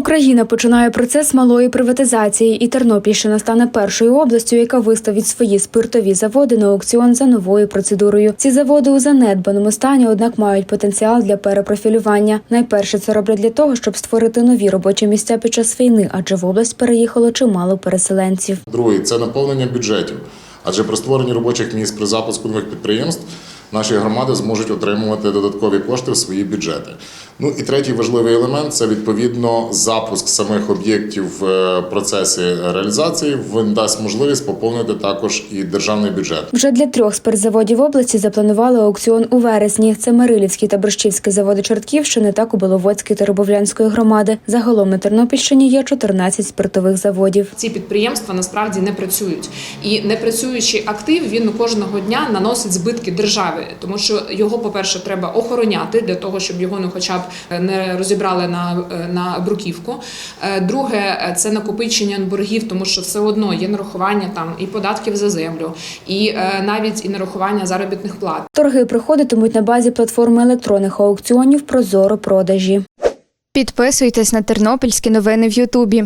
Україна починає процес малої приватизації, і Тернопільщина стане першою областю, яка виставить свої спиртові заводи на аукціон за новою процедурою. Ці заводи у занедбаному стані, однак мають потенціал для перепрофілювання. Найперше це роблять для того, щоб створити нові робочі місця під час війни, адже в область переїхало чимало переселенців. Другий це наповнення бюджетів. Адже при створенні робочих місць при запуску нових підприємств наші громади зможуть отримувати додаткові кошти в свої бюджети. Ну і третій важливий елемент це відповідно запуск самих об'єктів в е, процесі реалізації. Він дасть можливість поповнити також і державний бюджет. Вже для трьох спиртзаводів області запланували аукціон у вересні. Це Марилівський та Борщівський заводи Чортківщини та Кобиловодської та Рибовлянської громади. Загалом на Тернопільщині є 14 спиртових заводів. Ці підприємства насправді не працюють, і не працюючий актив він кожного дня наносить збитки державі, тому що його, по-перше, треба охороняти для того, щоб його ну, хоча б не розібрали на, на бруківку. Е, Друге, е, це накопичення боргів, тому що все одно є нарахування там і податків за землю, і е, навіть і нарахування заробітних плат. Торги проходитимуть на базі платформи електронних аукціонів Прозоро продажі. Підписуйтесь на тернопільські новини в Ютубі.